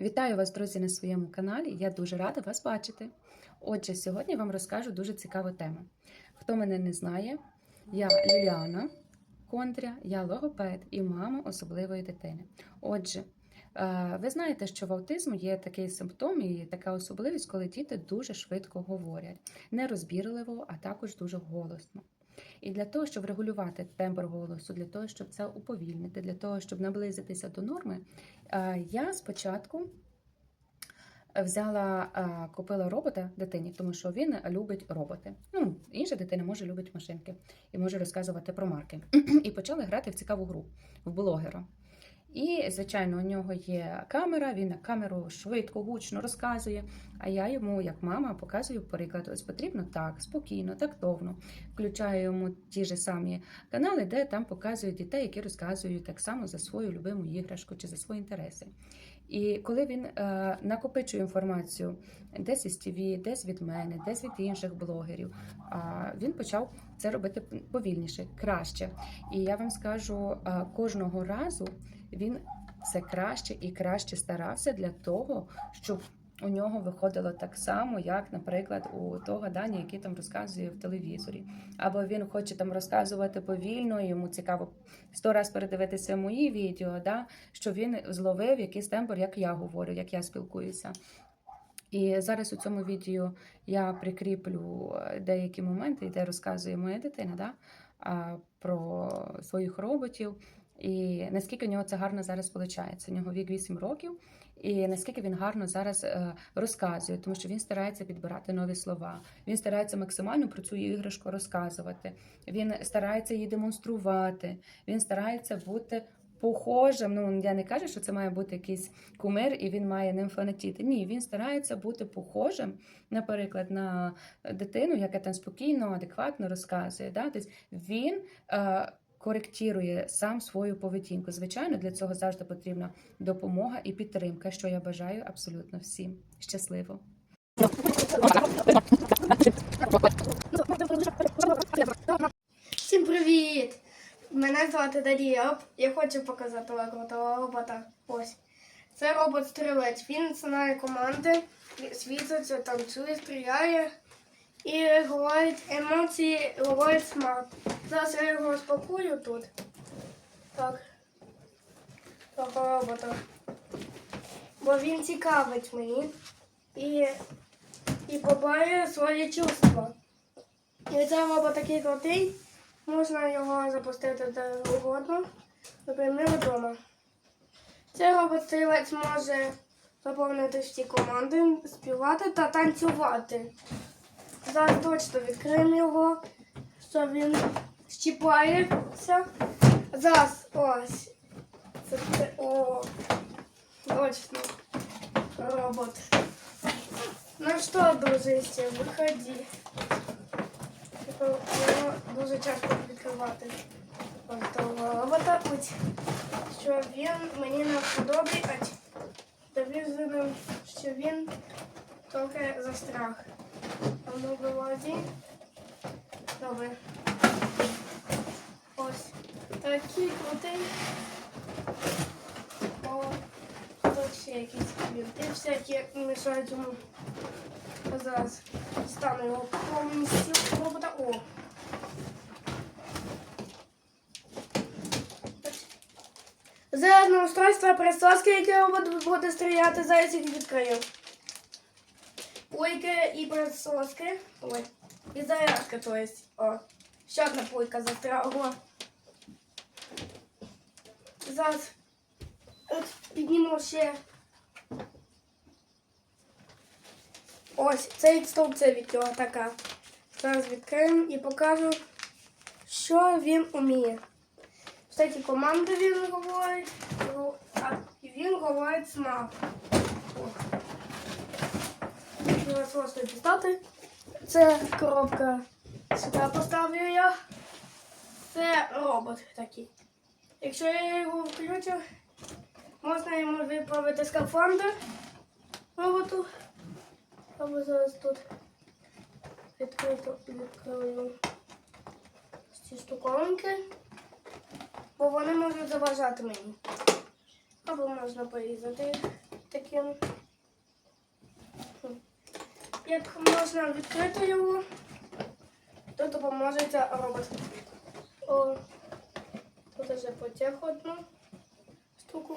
Вітаю вас, друзі, на своєму каналі. Я дуже рада вас бачити. Отже, сьогодні вам розкажу дуже цікаву тему. Хто мене не знає, я Ліліана Контря, я логопед і мама особливої дитини. Отже, е, ви знаєте, що в аутизму є такий симптом і така особливість, коли діти дуже швидко говорять, нерозбірливо, а також дуже голосно. І для того, щоб регулювати тембр голосу, для того, щоб це уповільнити, для того, щоб наблизитися до норми, е, я спочатку взяла, е, купила робота дитині, тому що він любить роботи. Ну, інша дитина може любить машинки і може розказувати про марки. І почали грати в цікаву гру в блогера. І, звичайно, у нього є камера, він на камеру швидко, гучно розказує. А я йому, як мама, показую приклад. Ось потрібно так, спокійно, тактовно. Включаю йому ті ж самі канали, де там показують дітей, які розказують так само за свою любиму іграшку чи за свої інтереси. І коли він е, накопичує інформацію десь із ТВ, десь від мене, десь від інших блогерів, а він почав це робити повільніше, краще. І я вам скажу, е, кожного разу він все краще і краще старався для того, щоб у нього виходило так само, як, наприклад, у того Дані, який там розказує в телевізорі. Або він хоче там розказувати повільно, йому цікаво сто раз передивитися мої відео, да, що він зловив якийсь тембр, як я говорю, як я спілкуюся. І зараз у цьому відео я прикріплю е, деякі моменти, де розказує моя дитина да, про своїх роботів. І наскільки у нього це гарно зараз виходить. У нього вік 8 років, і наскільки він гарно зараз е, розказує, тому що він старається підбирати нові слова. Він старається максимально про цю іграшку розказувати. Він старається її демонструвати. Він старається бути похожим. Ну я не кажу, що це має бути якийсь кумир, і він має ним фанатіти. Ні, він старається бути похожим, наприклад, на дитину, яка там спокійно, адекватно розказує. Да? Тобто він. Коректує сам свою поведінку. Звичайно, для цього завжди потрібна допомога і підтримка, що я бажаю абсолютно всім. Щасливо! Всім привіт! Мене звати Дарія. Я хочу показати вам крутого робота. Ось. Це робот-стрілець. Він знає команди, світиться, танцює, стріляє і говорить емоції, говорить смарт. Зараз я його розпакую тут. Так. Того робота. Бо він цікавить мені і, і побачує свої чувства. І цей робот такий крутий. Можна його запустити де угодно, наприклад, вдома. Цей робот-стрілець може заповнити всі команди, співати та танцювати. Зараз точно відкриємо його, що він щіпається. Зараз ось. Це, це о, точно. Робот. Ну що, дружище, виходи. Його дуже часто відкривати Ось того робота. Ось, що він мені не подобається. Довізано, що він трохи за страх. А ну вилазі. Добре. Ось. Такий крутий. О, тут ще якісь вінти всякі мішають йому. Зараз стану його повністю робота. О. Зарядне устройство присоски, яке буде стріляти, їх відкрию. Пойки і присоски. Ой. І зарядка, то есть. О. Ще одна пойка застрягла. Зараз от підніму ще. Ось, це інструкція від цього така. Зараз відкриємо і покажу, що він уміє. Всякі команди він говорить, а і він говорить смак. Зараз просто дістати. Це коробка. Сюди поставлю я. Це робот такий. Якщо я його включу, можна йому виправити скафандр роботу. Або зараз тут відкрито відкрию ці штуковинки, бо вони можуть заважати мені. Або можна порізати таким. Як можна відкрити його, то допоможе ця робот. О, тут вже потяг одну штуку.